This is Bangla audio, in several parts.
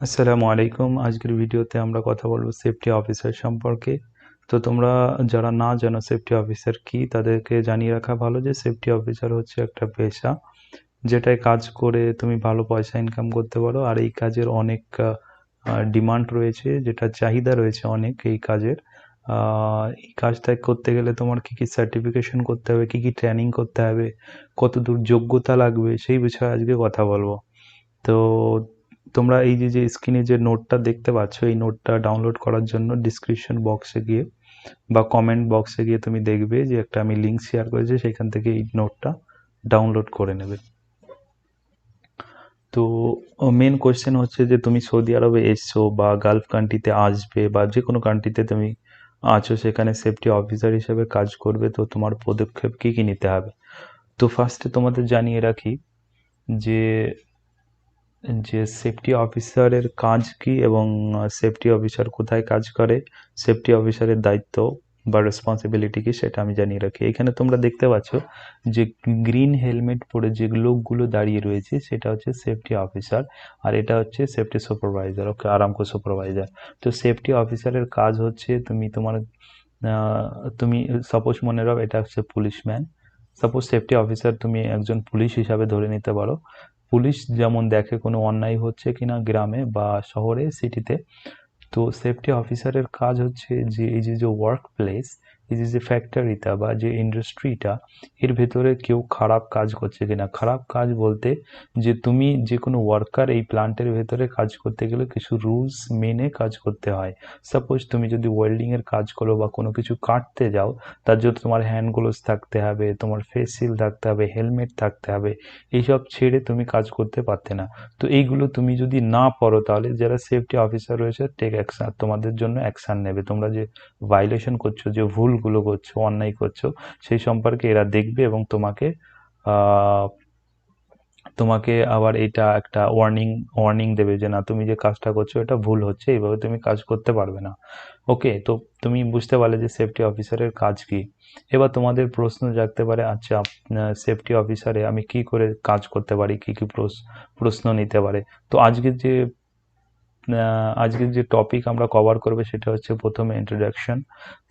আসসালামু আলাইকুম। আজকের ভিডিওতে আমরা কথা বলব সেফটি অফিসার সম্পর্কে। তো তোমরা যারা না জানো সেফটি অফিসার কি, তাদেরকে জানিয়ে রাখা ভালো যে সেফটি অফিসার হচ্ছে একটা পেশা যেটায় কাজ করে তুমি ভালো পয়সা ইনকাম করতে পারো। আর এই কাজের অনেক ডিমান্ড রয়েছে যেটা চাহিদা রয়েছে অনেক এই কাজের। এই কাজটা করতে গেলে তোমার কি কি সার্টিফিকেশন করতে হবে, কি কি ট্রেনিং করতে হবে কত দূর যোগ্যতা লাগবে সেই বিষয়ে আজকে কথা বলব। তো তোমরা এই যে যে স্ক্রিনে যে নোটটা দেখতে পাচ্ছ, এই নোটটা ডাউনলোড করার জন্য ডিসক্রিপশন বক্সে গিয়ে বা কমেন্ট বক্সে গিয়ে তুমি দেখবে যে একটা আমি লিঙ্ক শেয়ার করেছি, সেখান থেকে এই নোটটা ডাউনলোড করে নেবে। তো মেন কোয়েশ্চেন হচ্ছে যে, তুমি সৌদি আরবে এসছো বা গালফ কান্ট্রিতে আসবে বা যে কোনো কান্ট্রিতে তুমি আছো, সেখানে সেফটি অফিসার হিসেবে কাজ করবে, তো তোমার পদক্ষেপ কী কী নিতে হবে? তো ফার্স্টে তোমাদের জানিয়ে রাখি যে যে সেফটি অফিসারের কাজ কি এবং সেফটি অফিসার কোথায় কাজ করে সেফটি অফিসারের দায়িত্ব বা রেসপন্সিবিলিটি কি সেটা আমি জানিয়ে রাখি। এখানে তোমরা দেখতে পাচ্ছ যে গ্রিন হেলমেট পরে যে লোকগুলো দাঁড়িয়ে রয়েছে সেটা হচ্ছে সেফটি অফিসার আর এটা হচ্ছে safety supervisor okay Aramco supervisor তো সেফটি অফিসারের কাজ হচ্ছে তুমি তোমার তুমি সাপোজ মনে রাখো এটা হচ্ছে পুলিশম্যান সাপোজ সেফটি অফিসার তুমি একজন পুলিশ হিসাবে ধরে নিতে পারো। পুলিশ যেমন দেখে কোনো অন্যায় হচ্ছে কি না গ্রামে বা শহরে সিটিতে তো সেফটি অফিসারের কাজ হচ্ছে যে, এই যে যে ওয়ার্ক প্লেস এই যে যে ফ্যাক্টরিটা বা যে ইন্ডাস্ট্রিটা এর ভেতরে কেউ খারাপ কাজ করছে কিনা? খারাপ কাজ বলতে যে তুমি যে কোনো ওয়ার্কার এই প্ল্যান্টের ভেতরে কাজ করতে গেলে কিছু রুলস মেনে কাজ করতে হয়। সাপোজ তুমি যদি ওয়েল্ডিংয়ের কাজ করো বা কোনো কিছু কাটতে যাও, তার জন্য তোমার হ্যান্ড গ্লোভস থাকতে হবে, তোমার ফেস শিল থাকতে হবে হেলমেট থাকতে হবে, এইসব ছেড়ে তুমি কাজ করতে পারতে না। তো এইগুলো তুমি যদি না পড়ো তাহলে যারা সেফটি অফিসার রয়েছে টেক অ্যাকশন তোমাদের জন্য অ্যাকশন নেবে। তোমরা যে ভাইলেশন করছ, যে ভুলগুলো করছ, অন্যায় করছ, সেই সম্পর্কে এরা দেখবে এবং তোমাকে তোমাকে আবার এটা একটা ওয়ার্নিং ওয়ার্নিং দেবে যে না, তুমি যে কাজটা করছ এটা ভুল হচ্ছে, এইভাবে তুমি কাজ করতে পারবে না। ওকে তো তুমি বুঝতে পারলে যে সেফটি অফিসারের কাজ কি। এবার তোমাদের প্রশ্ন জাগতে পারে আচ্ছা সেফটি অফিসারে আমি কি করে কাজ করতে পারি, কি কি প্রশ্ন নিতে পারে। তো আজকে যে আজকের যে টপিক আমরা কভার করবে সেটা হচ্ছে প্রথমে ইন্ট্রোডাকশন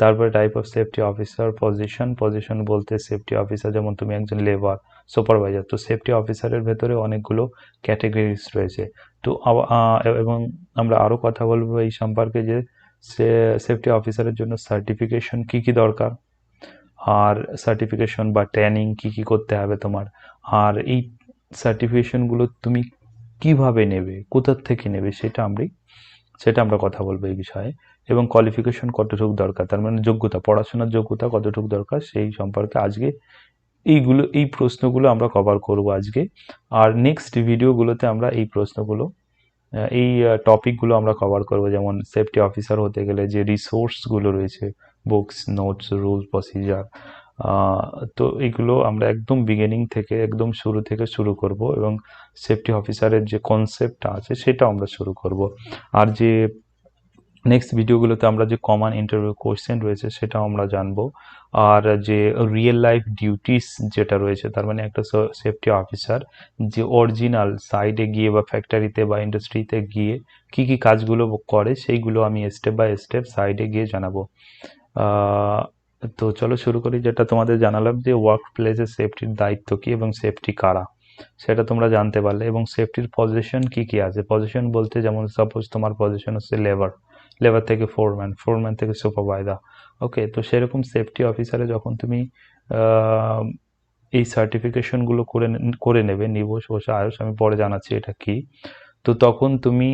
তারপরে type of safety officer position position বলতে সেফটি অফিসার যেমন তুমি একজন লেবার সুপারভাইজার তো সেফটি অফিসারের ভেতরে অনেকগুলো ক্যাটাগরিজ রয়েছে। তো এবং আমরা আরও কথা বলব এই সম্পর্কে যে সেফটি অফিসারের জন্য সার্টিফিকেশন কি কি দরকার, আর সার্টিফিকেশন বা ট্রেনিং কি কি করতে হবে তোমার, আর এই সার্টিফিকেশনগুলো তুমি কীভাবে নেবে, কোথার থেকে নেবে সেটা আমরা সেটা আমরা কথা বলব এই বিষয়ে। এবং কোয়ালিফিকেশন কতটুকু দরকার, তার মানে যোগ্যতা, পড়াশোনার যোগ্যতা কতটুকু দরকার সেই সম্পর্কে আজকে এইগুলো, এই প্রশ্নগুলো আমরা কভার করব আজকে। আর নেক্সট ভিডিওগুলোতে আমরা এই প্রশ্নগুলো এই টপিকগুলো আমরা কভার করব। যেমন সেফটি অফিসার হতে গেলে যে রিসোর্সগুলো রয়েছে বুকস নোটস রুলস প্রসিজার তো এগুলো আমরা একদম বিগিনিং থেকে, একদম শুরু থেকে শুরু করব এবং সেফটি অফিসারের যে কনসেপ্টটা আছে সেটা আমরা শুরু করব। আর যে নেক্সট ভিডিওগুলোতে আমরা যে কমন ইন্টারভিউ কোয়েশ্চেন রয়েছে সেটাও আমরা জানব। আর যে রিয়েল লাইফ ডিউটিস যেটা রয়েছে, তার মানে একটা সেফটি অফিসার যে অরিজিনাল সাইডে গিয়ে বা ফ্যাক্টরিতে বা ইন্ডাস্ট্রিতে গিয়ে কি কি কাজগুলো করে, সেইগুলো আমি স্টেপ বাই স্টেপ সাইডে গিয়ে জানাব। তো চলো শুরু করি, যেটা তোমাদের জানালাম যে ওয়ার্ক প্লেসে সেফটির দায়িত্ব কী এবং সেফটি কারা? সেটা তোমরা জানতে পারলে। এবং সেফটির পজিশন কি কি আছে? পজিশন বলতে যেমন সাপোজ তোমার পজিশন হচ্ছে লেবার লেবার থেকে ফোরম্যান ফোরম্যান থেকে সুপারভাইজার ওকে তো সেরকম সেফটি অফিসারে যখন তুমি এই সার্টিফিকেশনগুলো করে করে নেবে নিবস বসে আয়ুষ, আমি পরে জানাচ্ছি এটা কি। তো তখন তুমি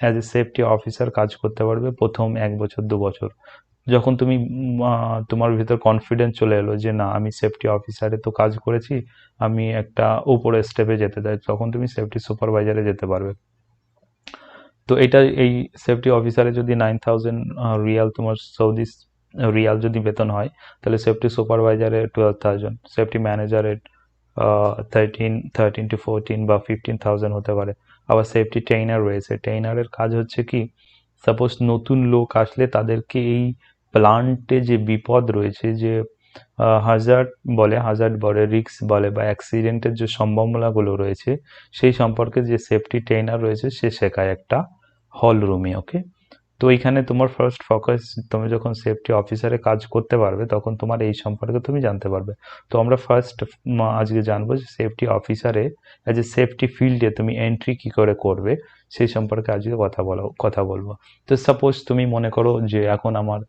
অ্যাজ এ সেফটি অফিসার কাজ করতে পারবে প্রথম এক বছর, দু বছর। যখন তুমি তোমার ভিতর কনফিডেন্স চলে এলো যে না, আমি সেফটি অফিসারে তো কাজ করেছি, আমি একটা উপরে স্টেপে যেতে চাই, তখন তুমি সেফটি সুপারভাইজারে যেতে পারবে। তো এটা এই সেফটি অফিসারে যদি নাইন থাউজেন্ড রিয়াল তোমার সৌদি রিয়াল যদি বেতন হয়, তাহলে সেফটি সুপারভাইজারে টুয়েলভ থাউজেন্ড সেফটি ম্যানেজারে থার্টিন থার্টিন টু ফোরটিন বা ফিফটিন থাউজেন্ড হতে পারে। আবার সেফটি ট্রেইনার রয়েছে। ট্রেইনারের কাজ হচ্ছে কি সাপোজ নতুন লোক আসলে তাদেরকে এই প্লান্টে যে বিপদ রয়েছে যে হাজার্ড বলে হাজার্ড বলে রিস্ক বলে বা অ্যাক্সিডেন্টের যে সম্ভাবনাগুলো রয়েছে, সেই সম্পর্কে যে সেফটি ট্রেনার রয়েছে, সে শেখায় একটা হল রুমে, ওকে? তো এইখানে তোমার ফার্স্ট ফোকাস তুমি যখন সেফটি অফিসারে কাজ করতে পারবে, তখন তোমার এই সম্পর্কে তুমি জানতে পারবে। তো আমরা ফার্স্ট আজকে জানব যে সেফটি অফিসারে অ্যাজ এ সেফটি ফিল্ডে তুমি এন্ট্রি কি করে করবে, সেই সম্পর্কে আজকে কথা বলো, কথা বলব। তো সাপোজ তুমি মনে করো যে, এখন আমার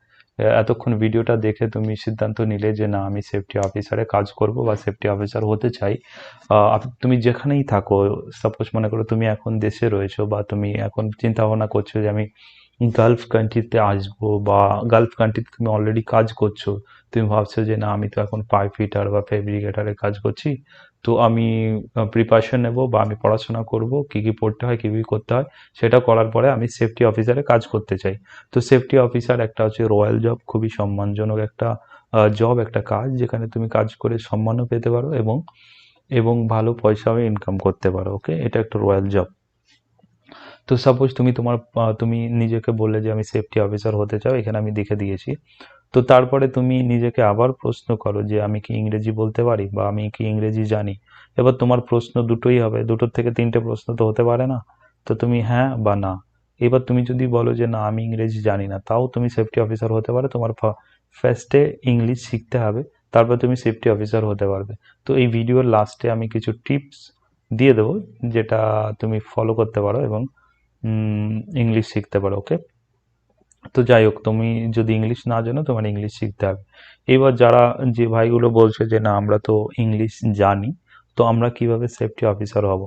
এতক্ষণ ভিডিওটা দেখে তুমি সিদ্ধান্ত নিলে যে না, আমি সেফটি অফিসারে কাজ করব বা সেফটি অফিসার হতে চাই। তুমি যেখানেই থাকো সাপোজ মনে করো তুমি এখন দেশে রয়েছো বা তুমি এখন চিন্তা ভাবনা করছ যে আমি গালফ কান্ট্রিতে আসব বা গালফ কান্ট্রিতে তুমি অলরেডি কাজ করছ, তুমি ভাবছ যে না, আমি তো এখন পাইপ ফিটার বা ফেব্রিকেটারে কাজ করছি, তো আমি প্রিপারেশন নেব বা আমি পড়াশোনা করব, কি কি পড়তে হয়, কি কি করতে হয়, সেটা করার পরে আমি সেফটি অফিসারে কাজ করতে চাই। তো সেফটি অফিসার একটা হচ্ছে রয়্যাল জব খুবই সম্মানজনক একটা জব একটা কাজ, যেখানে তুমি কাজ করে সম্মানও পেতে পারো এবং এবং ভালো পয়সাও ইনকাম করতে পারো ওকে এটা একটা রয়্যাল জব তো সাপোজ তুমি তোমার তুমি নিজেকে বললে যে আমি সেফটি অফিসার হতে চাও, এখানে আমি দেখে দিয়েছি। তো তারপরে তুমি নিজেকে আবার প্রশ্ন করো যে আমি কি ইংরেজি বলতে পারি বা আমি কি ইংরেজি জানি? এবার তোমার প্রশ্ন দুটোই হবে, দুটোর থেকে তিনটে প্রশ্ন তো হতে পারে না। তো তুমি হ্যাঁ বা না। এবার তুমি যদি বলো যে না, আমি ইংরেজি জানি না, তাও তুমি সেফটি অফিসার হতে পারো। তোমার ফার্স্টে ইংলিশ শিখতে হবে, তারপর তুমি সেফটি অফিসার হতে পারবে। তো এই ভিডিওর লাস্টে আমি কিছু টিপস দিয়ে দেবো, যেটা তুমি ফলো করতে পারো এবং ইংলিশ শিখতে পারো ওকে তো যাই হোক তুমি যদি ইংলিশ না জানো, তোমার ইংলিশ শিখতে হবে। এবার যারা, যে ভাইগুলো বলছে যে না, আমরা তো ইংলিশ জানি, তো আমরা কীভাবে সেফটি অফিসার হব?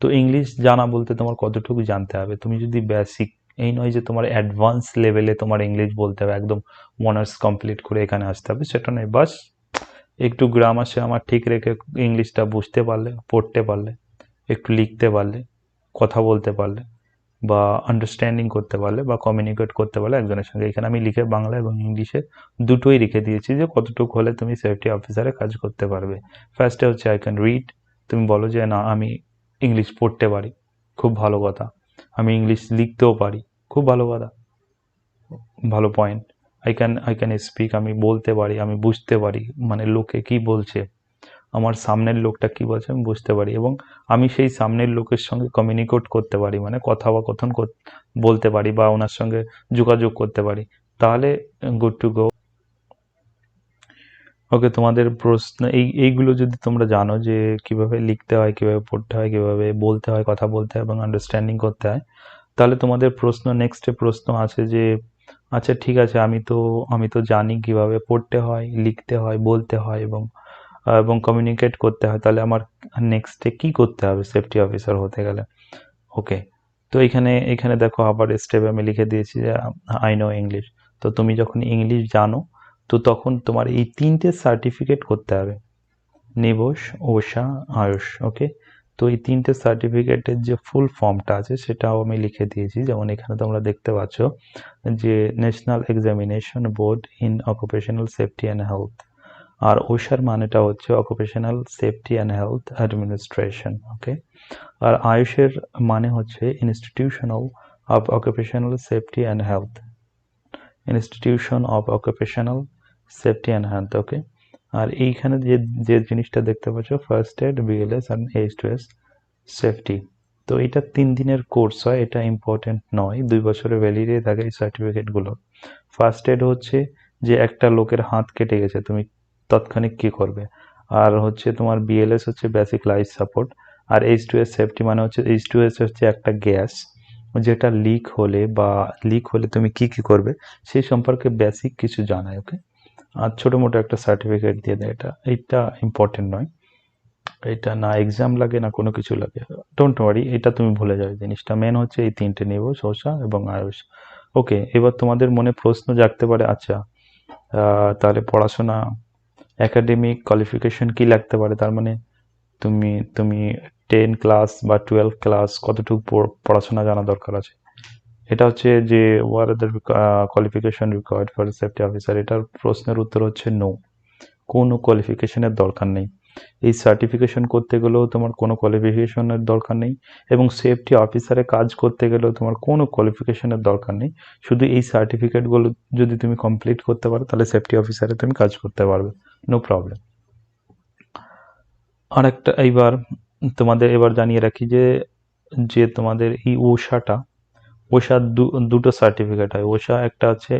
তো ইংলিশ জানা বলতে তোমার কতটুকু জানতে হবে? তুমি যদি বেসিক এই নয় যে তোমার অ্যাডভান্স লেভেলে তোমার ইংলিশ বলতে হবে, একদম অনার্স কমপ্লিট করে এখানে আসতে হবে, সেটা নয়, বাস একটু গ্রামার সে আমার ঠিক রেখে ইংলিশটা বুঝতে পারলে, পড়তে পারলে, একটু লিখতে পারলে, কথা বলতে পারলে বা আন্ডারস্ট্যান্ডিং করতে পারলে বা কমিউনিকেট করতে পারলে একজনের সঙ্গে। এখানে আমি লিখে বাংলা এবং ইংলিশে দুটোই লিখে দিয়েছি যে কতটুকু হলে তুমি সেফটি অফিসারে কাজ করতে পারবে। ফার্স্টে হচ্ছে আই ক্যান রিড তুমি বলো যে, না, আমি ইংলিশ পড়তে পারি। খুব ভালো কথা। আমি ইংলিশ লিখতেও পারি। খুব ভালো কথা। ভালো point I can I can speak আমি বলতে পারি। আমি বুঝতে পারি। মানে লোকে কি বলছে? আমার সামনের লোকটা কি বলছে আমি বুঝতে পারি এবং আমি সেই সামনের লোকের সঙ্গে কমিউনিকেট করতে পারি মানে কথা বা কথন বলতে পারি বা ওনার সঙ্গে যোগাযোগ করতে পারি। তাহলে গুড টু গো ওকে তোমাদের প্রশ্ন, এই, এইগুলো যদি তোমরা জানো যে কীভাবে লিখতে হয়, কীভাবে পড়তে হয়, কীভাবে বলতে হয়, কথা বলতে হয় এবং আন্ডারস্ট্যান্ডিং করতে হয়, তাহলে তোমাদের প্রশ্ন নেক্সটে প্রশ্ন আছে যে আচ্ছা ঠিক আছে, আমি তো আমি তো জানি কীভাবে পড়তে হয়, লিখতে হয়, বলতে হয় এবং এবং কমিউনিকেট করতে হয়। তাহলে আমার নেক্সটে কি করতে হবে? সেফটি অফিসার হতে গেলে। ওকে তো এখানে এখানে দেখো আবার স্টেপ আমি লিখে দিয়েছি যে আই নো ইংলিশ তো তুমি যখন ইংলিশ জানো, তো তখন তোমার এই তিনটে সার্টিফিকেট করতে হবে। নিবোস, ওষা, আয়ুষ ওকে তো এই তিনটে সার্টিফিকেটের যে ফুল ফর্মটা আছে, সেটাও আমি লিখে দিয়েছি। যেমন এখানে তোমরা দেখতে পাচ্ছ যে national examination board in occupational safety and health আর ওষার মানেটা হচ্ছে occupational safety and health administration okay আর আয়ুষের মানে হচ্ছে institutional of occupational safety and health institution of occupational safety and health okay আর এইখানে যে যে জিনিসটা দেখতে পাচ্ছ first aid BLS and H two S safety তো এটা তিন দিনের কোর্স হয়, এটা ইম্পর্টেন্ট নয়, দুই বছরের ভ্যালিডে থাকে এই সার্টিফিকেটগুলো ফার্স্ট এড হচ্ছে যে একটা লোকের হাত কেটে গেছে, তুমি তৎক্ষণিক কী করবে? আর হচ্ছে তোমার বিএলএস হচ্ছে বেসিক লাইফ সাপোর্ট আর এইচ টু এস সেফটি মানে হচ্ছে এইচ টু এস হচ্ছে একটা গ্যাস যেটা লিক হলে বা লিক হলে তুমি কি কি করবে, সেই সম্পর্কে বেসিক কিছু জানায় ওকে আর ছোটো মোটো একটা সার্টিফিকেট দিয়ে দেয় এটা। এইটা ইম্পর্টেন্ট নয়। এটা না এক্সাম লাগে, না কোনো কিছু লাগে। ডোন্ট ওয়ারি এটা তুমি ভুলে যাবে জিনিসটা। মেন হচ্ছে এই তিনটে নেব, শসা এবং আয়ুষ। ওকে এবার তোমাদের মনে প্রশ্ন জাগতে পারে আচ্ছা তাহলে পড়াশোনা একাডেমিক কোয়ালিফিকেশন কি লাগতে পারে? তার মানে তুমি তুমি টেন ক্লাস বা টুয়েলভ ক্লাস কতটুকু পড়- পড়াশোনা জানা দরকার আছে? এটা হচ্ছে যে what the qualification required for safety officer এটার প্রশ্নের উত্তর হচ্ছে নো কোনো কোয়ালিফিকেশনের দরকার নেই। এই সার্টিফিকেশন করতে গেলেও তোমার কোনো কোয়ালিফিকেশনের দরকার নেই এবং সেফটি অফিসারে কাজ করতে গেলেও তোমার কোনো কোয়ালিফিকেশনের দরকার নেই। শুধু এই সার্টিফিকেটগুলো যদি তুমি কমপ্লিট করতে পারো, তাহলে সেফটি অফিসারে তুমি কাজ করতে পারবে। নো প্রবলেম আর একটা এইবার তোমাদের এবার জানিয়ে রাখি যে যে তোমাদের এই ওষাটা, ওষা দুটো সার্টিফিকেট হয়। ওষা একটা হচ্ছে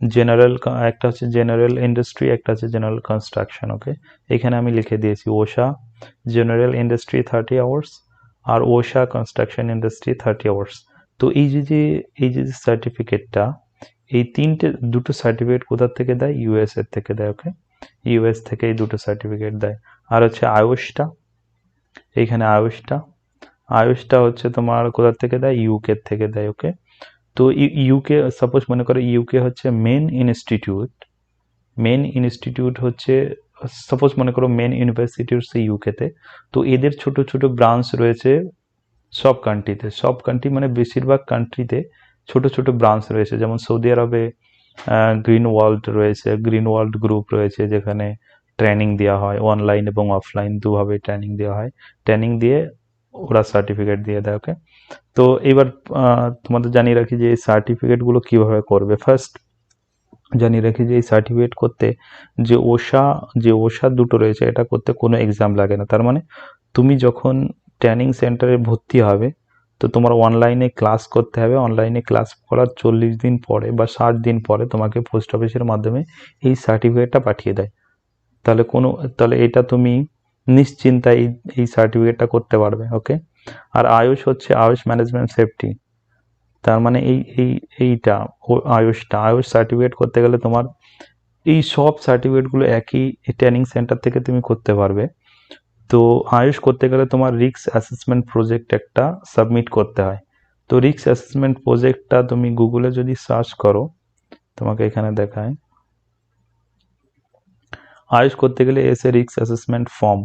জেনারেল একটা হচ্ছে জেনারেল ইন্ডাস্ট্রি একটা হচ্ছে জেনারেল কনস্ট্রাকশন ওকে এখানে আমি লিখে দিয়েছি, OSHA general industry thirty hours আর OSHA construction industry thirty hours তো এই যে যে, এই যে সার্টিফিকেটটা এই তিনটে, দুটো সার্টিফিকেট কোথার থেকে দেয়? ইউএস এর থেকে দেয় ওকে ইউএস থেকে এই দুটো সার্টিফিকেট দেয়। আর হচ্ছে আয়ুষটা, এইখানে আয়ুষটা। আয়ুষটা হচ্ছে তোমার কোথার থেকে দেয়? ইউকে থেকে দেয় ওকে তো ইউকে সাপোজ মনে করো ইউকে হচ্ছে মেন ইনস্টিটিউট মেন ইনস্টিটিউট হচ্ছে সাপোজ মনে করো মেন ইউনিভার্সিটি হচ্ছে ইউকেতে তো এদের ছোট ছোট ব্রাঞ্চ রয়েছে সব কান্ট্রিতে সব কান্ট্রি মানে বেশিরভাগ কান্ট্রিতে ছোট ছোট ব্রাঞ্চ রয়েছে, যেমন সৌদি আরবে গ্রিন ওয়ার্ল্ড রয়েছে গ্রিন ওয়ার্ল্ড গ্রুপ রয়েছে যেখানে ট্রেনিং দেওয়া হয় অনলাইন এবং অফলাইন দুভাবে ট্রেনিং দেওয়া হয়। ট্রেনিং দিয়ে ওরা সার্টিফিকেট দিয়ে দেয় ওকে তো এবার তোমাদের জানিয়ে রাখি যে এই সার্টিফিকেটগুলো কীভাবে করবে। ফার্স্ট জানিয়ে রাখি যে এই সার্টিফিকেট করতে যে ওষা যে ওষা দুটো রয়েছে, এটা করতে কোনো এক্সাম লাগে না। তার মানে তুমি যখন ট্রেনিং সেন্টারে ভর্তি হবে তো তোমার অনলাইনে ক্লাস করতে হবে। অনলাইনে ক্লাস করার চল্লিশ দিন পরে বা ষাট দিন পরে তোমাকে পোস্ট অফিসের মাধ্যমে এই সার্টিফিকেটটা পাঠিয়ে দেয়। তাহলে কোনো, তাহলে এটা তুমি নিশ্চিন্তায় এই সার্টিফিকেটটা করতে পারবে ওকে আর আয়ুষ হচ্ছে আয়ুষ ম্যানেজমেন্ট সেফটি তার মানে এই এই, এইটা আয়ুষটা, আয়ুষ সার্টিফিকেট করতে গেলে তোমার এই সব সার্টিফিকেটগুলো একই ট্রেনিং সেন্টার থেকে তুমি করতে পারবে। তো আয়ুষ করতে গেলে তোমার রিক্স অ্যাসেসমেন্ট প্রজেক্ট একটা সাবমিট করতে হয়। তো রিক্স অ্যাসেসমেন্ট প্রজেক্টটা তুমি গুগলে যদি সার্চ করো, তোমাকে এখানে দেখায়। আয়ুষ করতে গেলে এসে রিক্স অ্যাসেসমেন্ট ফর্ম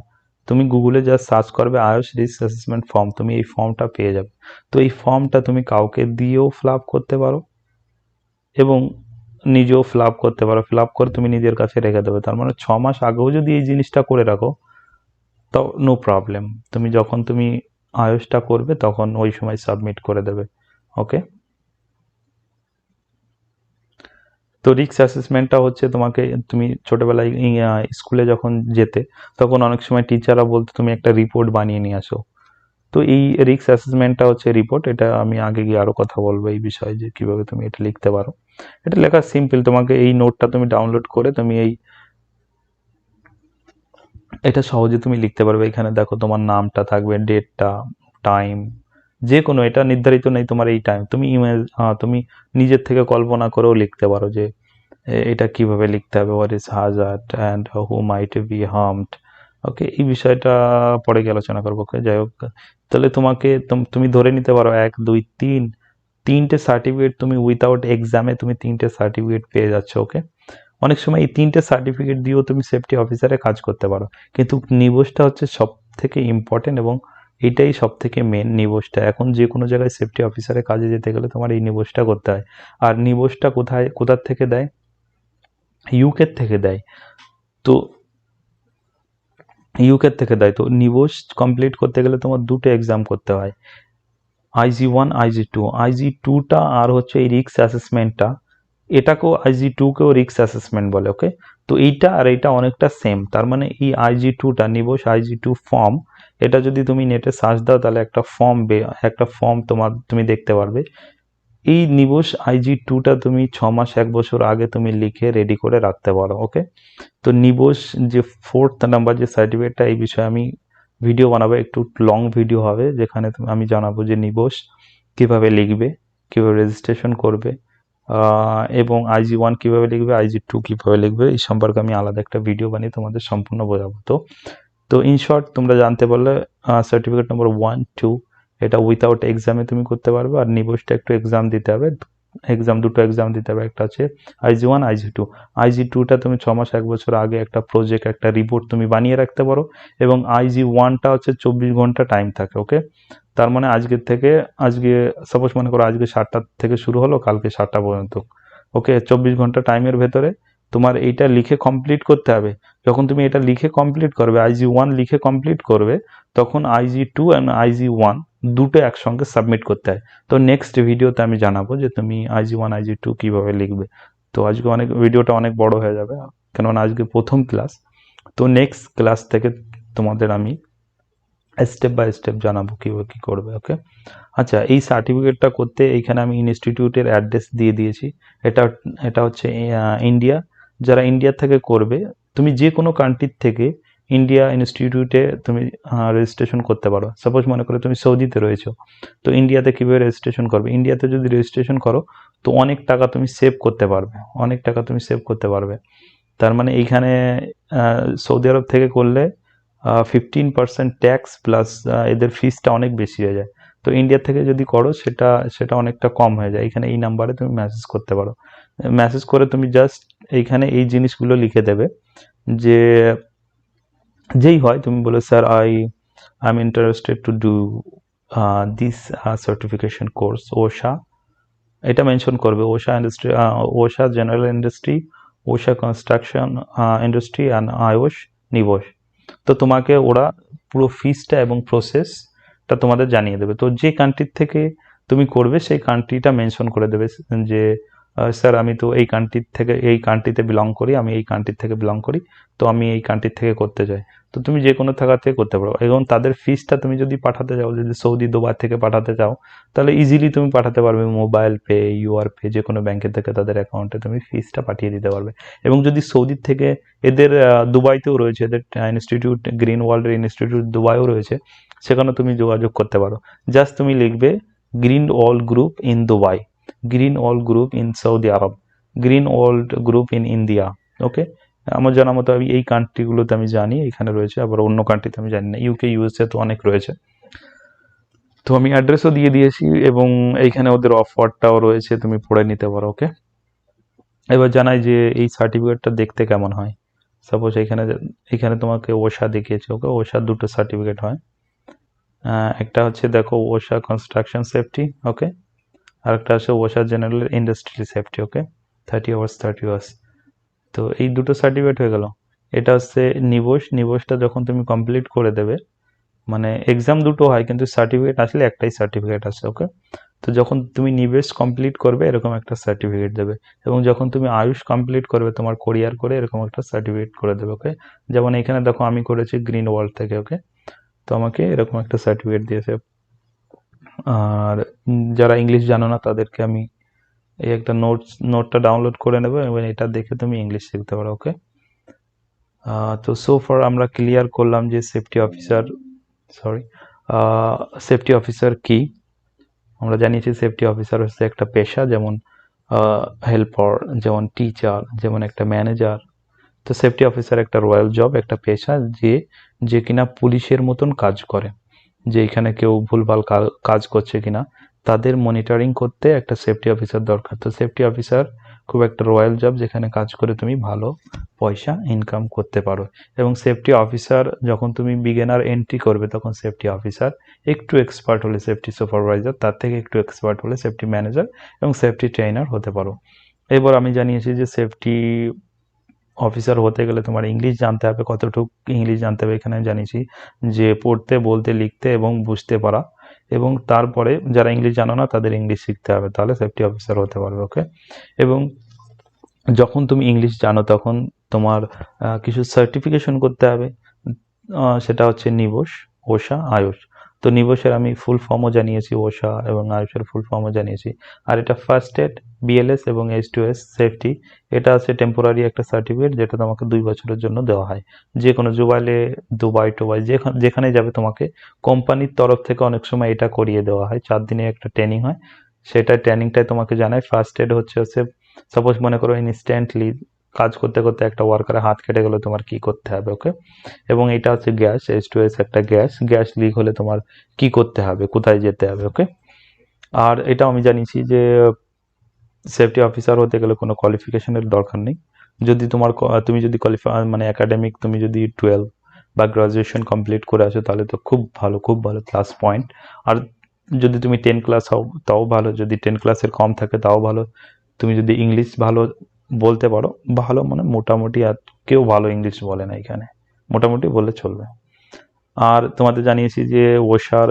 তুমি গুগলে যা সার্চ করবে, আয়ুষ রিস্ক অ্যাসেসমেন্ট ফর্ম তুমি এই ফর্মটা পেয়ে যাবে। তো এই ফর্মটা তুমি কাউকে দিয়েও ফিল করতে পারো এবং নিজেও ফিল করতে পারো। ফিল করে তুমি নিজের কাছে রেখে দেবে। তার মানে ছ মাস আগেও যদি এই জিনিসটা করে রাখো তো নো প্রবলেম তুমি যখন তুমি আয়ুষটা করবে, তখন ওই সময় সাবমিট করে দেবে ওকে তো রিক্স অ্যাসেসমেন্টটা হচ্ছে তোমাকে, তুমি ছোটোবেলায় স্কুলে যখন যেতে, তখন অনেক সময় টিচাররা বলতো, তুমি একটা রিপোর্ট বানিয়ে নিয়ে আসো। তো এই রিক্স অ্যাসেসমেন্টটা হচ্ছে রিপোর্ট এটা আমি আগে গিয়ে আরও কথা বলব এই বিষয়ে যে কীভাবে তুমি এটা লিখতে পারো। এটা লেখা সিম্পল তোমাকে এই নোটটা তুমি ডাউনলোড করে তুমি এই এটা সহজে তুমি লিখতে পারবে। এখানে দেখো তোমার নামটা থাকবে ডেটটা টাইম যে কোনো এটা নির্ধারিত নেই তোমার এই টাইম তুমি ইমেল তুমি নিজের থেকে কল্পনা করেও লিখতে পারো যে এটা কীভাবে লিখতে হবে? Where is hazard and who might be harmed okay এই বিষয়টা পরে গিয়ে আলোচনা করব। ওকে যাই হোক, তাহলে তোমাকে, তুমি ধরে নিতে পারো, এক, দুই, তিন, তিনটে সার্টিফিকেট তুমি উইথাউট এক্সামে তুমি তিনটে সার্টিফিকেট পেয়ে যাচ্ছ। ওকে অনেক সময় এই তিনটে সার্টিফিকেট দিয়েও তুমি সেফটি অফিসারে কাজ করতে পারো। কিন্তু নিবসটা হচ্ছে সব থেকে ইম্পর্টেন্ট এবং এটাই সব থেকে মেন নিবসটা। এখন যে কোনো জায়গায় সেফটি অফিসারে কাজে যেতে গেলে তোমার এই নিবসটা করতে হয়। আর নিবসটা কোথায়, কোথার থেকে দেয়? ইউকের থেকে দেয়। তো ইউকের থেকে দেয়। তো নিবস কমপ্লিট করতে গেলে তোমার দুটো এক্সাম করতে হয়। IG one IG two IG টুটা আর হচ্ছে এই রিক্স অ্যাসেসমেন্টটা এটাকেও আইজি টুকেও রিক্স অ্যাসেসমেন্ট বলে ওকে তো এইটা আর এইটা অনেকটা সেম তার মানে এই আইজি টুটা নিবস আইজি টু ফর্ম এটা যদি তুমি নেটে সার্চ দাও তাহলে একটা ফর্ম একটা ফর্ম তোমার, তুমি দেখতে পারবে। এই নিবস আইজি টুটা তুমি ছ মাস, এক বছর আগে তুমি লিখে রেডি করে রাখতে পারো ওকে তো নিবস যে ফোর্থ নাম্বার যে সার্টিফিকেটটা এই বিষয়ে আমি ভিডিও বানাবো, একটু লং ভিডিও হবে, যেখানে আমি জানাব যে নিবস কীভাবে লিখবে, কীভাবে রেজিস্ট্রেশন করবে এবং আইজি ওয়ান কীভাবে লিখবে আইজি টু কীভাবে লিখবে, এই সম্পর্কে আমি আলাদা একটা ভিডিও বানিয়ে তোমাদের সম্পূর্ণ বোঝাবো। তো তো ইন শর্ট তোমরা জানতে পারলে সার্টিফিকেট নম্বর ওয়ান টু এটা উইথাউট এক্সামে তুমি করতে পারবে, আর নিবসটা একটু এক্সাম দিতে হবে এক্সাম দুটো এক্সাম দিতে হবে, একটা আছে IG one IG two IG টুটা তুমি ছ মাস, এক বছর আগে একটা প্রজেক্ট একটা রিপোর্ট তুমি বানিয়ে রাখতে পারো এবং আইজি ওয়ানটা হচ্ছে চব্বিশ ঘণ্টা টাইম থাকে ওকে তার মানে আজকের থেকে, আজকে সাপোজ মনে করো আজকে সাতটা থেকে শুরু হলো, কালকে সাতটা পর্যন্ত ওকে চব্বিশ ঘণ্টা টাইমের ভেতরে তোমার এইটা লিখে কমপ্লিট করতে হবে। যখন তুমি এটা লিখে কমপ্লিট করবে আইজি ওয়ান লিখে কমপ্লিট করবে, তখন IG two and IG one দুটো একসঙ্গে সাবমিট করতে হয়। তো নেক্সট ভিডিওতে আমি জানাব যে তুমি আইজি ওয়ান আইজি টু কীভাবে লিখবে। তো আজকে অনেক ভিডিওটা অনেক বড় হয়ে যাবে, কেননা আজকে প্রথম ক্লাস তো নেক্সট ক্লাস থেকে তোমাদের আমি স্টেপ বাই স্টেপ জানাব কীভাবে কী করবে ওকে আচ্ছা এই সার্টিফিকেটটা করতে এইখানে আমি ইনস্টিটিউটের অ্যাড্রেস দিয়ে দিয়েছি। এটা এটা হচ্ছে ইন্ডিয়া যারা ইন্ডিয়া থেকে করবে, তুমি যে কোনো কান্ট্রির থেকে ইন্ডিয়া ইনস্টিটিউটে তুমি রেজিস্ট্রেশন করতে পারো। সাপোজ মনে করো তুমি সৌদিতে রয়েছো, তো ইন্ডিয়াতে কীভাবে রেজিস্ট্রেশন করবে? ইন্ডিয়াতে যদি রেজিস্ট্রেশন করো, তো অনেক টাকা তুমি সেভ করতে পারবে। অনেক টাকা তুমি সেভ করতে পারবে। তার মানে এইখানে সৌদি আরব থেকে করলে ফিফটিন পার্সেন্ট ট্যাক্স প্লাস এদের ফিসটা অনেক বেশি হয়ে যায়। তো ইন্ডিয়া থেকে যদি করো, সেটা সেটা অনেকটা কম হয়ে যায়। এখানে এই নাম্বারে তুমি মেসেজ করতে পারো। মেসেজ করে তুমি জাস্ট এইখানে এই জিনিসগুলো লিখে দেবে যে যেই হয়, তুমি বলো, sir I I am interested to do this certification course OSHA এটা মেনশন করবে OSHA industry OSHA general industry OSHA construction industry and IOSH, NEBOSH. তো তোমাকে ওরা পুরো ফিসটা এবং প্রসেসটা তোমাদের জানিয়ে দেবে। তো যে কান্ট্রির থেকে তুমি করবে, সেই কান্ট্রিটা মেনশন করে দেবে, যে স্যার, আমি তো এই কান্ট্রির থেকে, এই কান্ট্রিতে বিলং করি, আমি এই কান্ট্রির থেকে বিলং করি, তো আমি এই কান্ট্রির থেকে করতে চাই। তো তুমি যে কোনো থাকা থেকে করতে পারো। এবং তাদের ফিসটা তুমি যদি পাঠাতে চাও, যদি সৌদি, দুবাই থেকে পাঠাতে চাও, তাহলে ইজিলি তুমি পাঠাতে পারবে মোবাইল পে ইউআর পে যে কোনো ব্যাংকের থেকে তাদের অ্যাকাউন্টে তুমি ফিসটা পাঠিয়ে দিতে পারবে। এবং যদি সৌদির থেকে এদের দুবাইতেও রয়েছে, এদের ইনস্টিটিউট গ্রিন ওয়ার্ল্ডের ইনস্টিটিউট দুবাইও রয়েছে সেখানে তুমি যোগাযোগ করতে পারো। জাস্ট তুমি লিখবে green world group in Dubai green world group in Saudi Arabia green world group in India okay আমার জানা মতো আমি এই কান্ট্রিগুলোতে আমি জানি, এখানে রয়েছে, আবার অন্য কান্ট্রিতে আমি জানি না। ইউকে ইউএসএ তো অনেক রয়েছে। তো আমি অ্যাড্রেসও দিয়ে দিয়েছি এবং এইখানে ওদের অফারটাও রয়েছে, তুমি পড়ে নিতে পারো ওকে এবার জানাই যে এই সার্টিফিকেটটা দেখতে কেমন হয়। সাপোজ এখানে এখানে তোমাকে ওষা দেখিয়েছে ওকে ওষার দুটো সার্টিফিকেট হয়। একটা হচ্ছে, দেখো, ওষা কনস্ট্রাকশন সেফটি ওকে আর একটা আছে OSHA general industry safety okay thirty hours thirty hours তো এই দুটো সার্টিফিকেট হয়ে গেল। এটা হচ্ছে নিবোস। নিবোসটা যখন তুমি কমপ্লিট করে দেবে মানে এক্সাম দুটো হয়, কিন্তু সার্টিফিকেট আসলে একটাই সার্টিফিকেট আছে ওকে তো যখন তুমি নিবেশ কমপ্লিট করবে, এরকম একটা সার্টিফিকেট দেবে। এবং যখন তুমি আয়ুষ কমপ্লিট করবে, তোমার কোরিয়ার করে, এরকম একটা সার্টিফিকেট করে দেবে ওকে যেমন এখানে দেখো আমি করেছি গ্রিন ওয়ার্ল্ড থেকে ওকে তো আমাকে এরকম একটা সার্টিফিকেট দিয়েছে। আর যারা ইংলিশ জানো না, তাদেরকে আমি এই একটা নোটস নোটটা ডাউনলোড করে নেবে এবং এটা দেখে তুমি ইংলিশ শিখতে পারো ওকে তো সো ফার আমরা ক্লিয়ার করলাম যে safety officer sorry safety officer কি? আমরা জানিয়েছি সেফটি অফিসার হচ্ছে একটা পেশা, যেমন হেল্পার যেমন টিচার যেমন একটা ম্যানেজার তো সেফটি অফিসার একটা রয়্যাল জব একটা পেশা যে যে কিনা পুলিশের মতন কাজ করে। যে এখানে কেউ ভুলভাল কাজ করছে কিনা, তাদের মনিটরিং করতে একটা সেফটি অফিসার দরকার। তো সেফটি অফিসার খুব একটা রয়্যাল জব যেখানে কাজ করে তুমি ভালো পয়সা ইনকাম করতে পারো। এবং সেফটি অফিসার যখন তুমি বিগিনার এন্ট্রি করবে তখন সেফটি অফিসার একটু এক্সপার্ট হলে সেফটি সুপারভাইজার তার থেকে একটু এক্সপার্ট হলে সেফটি ম্যানেজার এবং সেফটি ট্রেনার হতে পারো। এবার আমি জানিয়েছি যে সেফটি অফিসার হতে গেলে তোমার ইংলিশ জানতে হবে, কতটুকু ইংলিশ জানতে হবে এখানে আমি জানিয়েছি, যে পড়তে, বলতে, লিখতে এবং বুঝতে পারা এবং তারপরে যারা ইংলিশ জানো না তাদের ইংলিশ শিখতে হবে, তাহলে সেফটি অফিসার হতে পারবে ওকে এবং যখন তুমি ইংলিশ জানো তখন তোমার কিছু সার্টিফিকেশন করতে হবে সেটা হচ্ছে নিবোস ওষা আয়ুষ। তো নিবোসের আমি ফুল ফর্মও জানিয়েছি ওষা এবং আয়ুষের ফুল ফর্মও জানিয়েছি। আর এটা ফার্স্ট এড বিএলএস এবং এইচ টু এস সেফটি এটা আছে টেম্পোরারি একটা সার্টিফিকেট যেটা তোমাকে দুই বছরের জন্য দেওয়া হয়। যে কোনো জুবাইলে, দুবাই, টুবাই, যেখানে যাবে তোমাকে, কোম্পানির তরফ থেকে অনেক সময় এটা করিয়ে দেওয়া হয়। চার দিনে একটা ট্রেনিং হয়। সেটা ট্রেনিংটাই তোমাকে জানায়। ফার্স্ট এড হচ্ছে হচ্ছে সাপোজ মনে করো ইনস্ট্যান্টলি কাজ করতে করতে একটা ওয়ার্কারের হাত কেটে গেলে, তোমার কি করতে হবে ওকে এবং এটা হচ্ছে গ্যাস এইচ টু এস একটা গ্যাস। গ্যাস লিক হলে তোমার কি করতে হবে, কোথায় যেতে হবে ওকে আর এটা আমি জানিয়েছি যে সেফটি অফিসার হতে গেলে কোনো কোয়ালিফিকেশনের দরকার নেই। যদি তোমার তুমি যদি কোয়ালিফাই মানে একাডেমিক তুমি যদি টুয়েলভ বা গ্রাজুয়েশন কমপ্লিট করে আসো, তাহলে তো খুব ভালো খুব ভালো প্লাস পয়েন্ট আর যদি তুমি টেন ক্লাস হও, তাও ভালো। যদি টেন ক্লাসের কম থাকে, তাও ভালো। তুমি যদি ইংলিশ ভালো বলতে পারো, ভালো মানে মোটামুটি আর কেউ ভালো ইংলিশ বলে না এখানে। মোটামুটি বললে চলবে। আর তোমাদের জানিয়েছি যে ওষার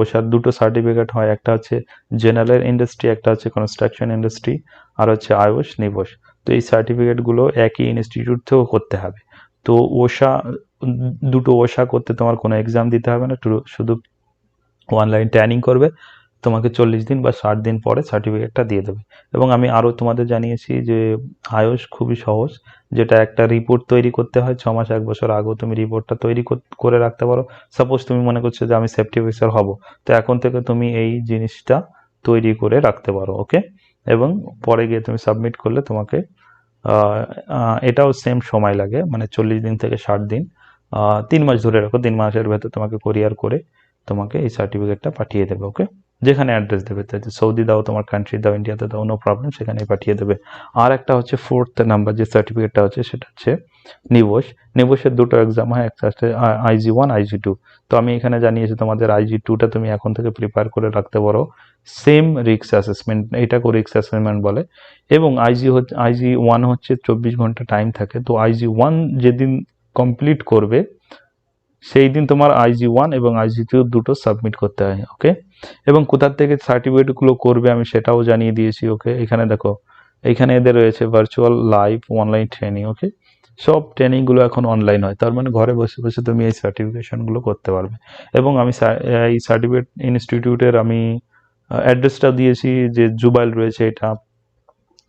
ওষার দুটো সার্টিফিকেট হয়। একটা হচ্ছে জেনারেল ইন্ডাস্ট্রি একটা হচ্ছে কনস্ট্রাকশন ইন্ডাস্ট্রি আর হচ্ছে আয়ুষ নিবোস তো এই সার্টিফিকেটগুলো একই ইনস্টিটিউট থেকেও করতে হবে। তো ওষা, দুটো ওষা করতে তোমার কোনো এক্সাম দিতে হবে না। শুধু অনলাইন ট্রেনিং করবে। তোমাকে চল্লিশ দিন বা ষাট দিন পরে সার্টিফিকেটটা দিয়ে দেবে। এবং আমি আরও তোমাদের জানিয়েছি যে আয়ুষ খুবই সহজ, যেটা একটা রিপোর্ট তৈরি করতে হয়, ছ মাস, এক বছর আগেও তুমি রিপোর্টটা তৈরি করে রাখতে পারো। সাপোজ তুমি মনে করছ যে আমি সেফটি অফিসার হব, তো এখন থেকে তুমি এই জিনিসটা তৈরি করে রাখতে পারো ওকে এবং পরে গিয়ে তুমি সাবমিট করলে তোমাকে এটাও সেম সময় লাগে মানে চল্লিশ দিন থেকে ষাট দিন তিন মাস ধরে রাখো, তিন মাসের ভেতর তোমাকে কোরিয়ার করে তোমাকে এই সার্টিফিকেটটা পাঠিয়ে দেবে ওকে যেখানে অ্যাড্রেস দেবে, তাই সৌদি দাও, তোমার কান্ট্রি দাও ইন্ডিয়াতে দাও নো প্রবলেম সেখানে পাঠিয়ে দেবে। আর একটা হচ্ছে ফোর্থ নাম্বার যে সার্টিফিকেটটা হচ্ছে, সেটা হচ্ছে নিবোস নিবোসের দুটো এক্সাম হয়, একটা হচ্ছে আইজি ওয়ান আইজি টু তো আমি এখানে জানিয়েছি তোমাদের আইজি টুটা তুমি এখন থেকে প্রিপেয়ার করে রাখতে পারো। সেম রিক্স অ্যাসেসমেন্ট এটাকে রিক্স অ্যাসেসমেন্ট বলে। এবং আইজি হচ্ছে আইজি ওয়ান হচ্ছে চব্বিশ ঘণ্টা টাইম থাকে। তো আইজি ওয়ান যেদিন কমপ্লিট করবে সেই দিন তোমার আইজি ওয়ান এবং আইজি টু দুটো সাবমিট করতে হয় ওকে এবং কোথার থেকে সার্টিফিকেটগুলো করবে আমি সেটাও জানিয়ে দিয়েছি ওকে এখানে দেখো, এখানে এদের রয়েছে virtual live online training okay সব ট্রেনিংগুলো এখন অনলাইন হয়, তার মানে ঘরে বসে বসে তুমি এই সার্টিফিকেশনগুলো করতে পারবে। এবং আমি এই সার্টিফিকেট ইনস্টিটিউটের আমি অ্যাড্রেসটা দিয়েছি যে জুবাইল রয়েছে এটা।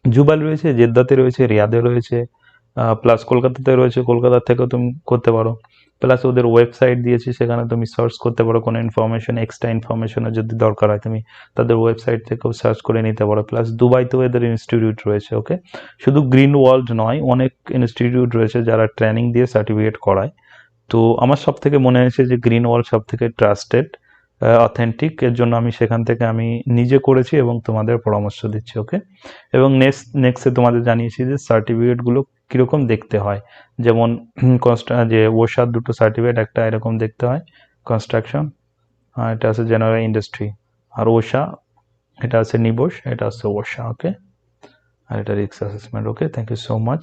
জুবাইল রয়েছে, জেদ্দাতে রয়েছে, রিয়াদে রয়েছে প্লাস কলকাতাতে রয়েছে, কলকাতা থেকেও তুমি করতে পারো। প্লাস ওদের ওয়েবসাইট দিয়েছি, সেখানে তুমি সার্চ করতে পারো, কোনো ইনফরমেশন এক্সট্রা ইনফরমেশনের যদি দরকার হয় তুমি তাদের ওয়েবসাইট থেকেও সার্চ করে নিতে পারো। প্লাস দুবাইতেও এদের ইনস্টিটিউট রয়েছে ওকে শুধু গ্রিন ওয়ার্ল্ড নয়, অনেক ইনস্টিটিউট রয়েছে যারা ট্রেনিং দিয়ে সার্টিফিকেট করায়। তো আমার সব থেকে মনে হয়েছে যে গ্রিন ওয়ার্ল্ড সব থেকে ট্রাস্টেড অথেন্টিক এর জন্য আমি সেখান থেকে আমি নিজে করেছি এবং তোমাদের পরামর্শ দিচ্ছি ওকে এবং নেক্সট নেক্সটে তোমাদের জানিয়েছি যে সার্টিফিকেটগুলো কীরকম দেখতে হয়? যেমন যে ওষার দুটো সার্টিফিকেট একটা এরকম দেখতে হয় কনস্ট্রাকশন আর এটা আছে জেনারেল ইন্ডাস্ট্রি আর ওষা এটা আছে নিবোস, এটা আছে ওষা ওকে আর এটা রিক্স assessment okay thank you so much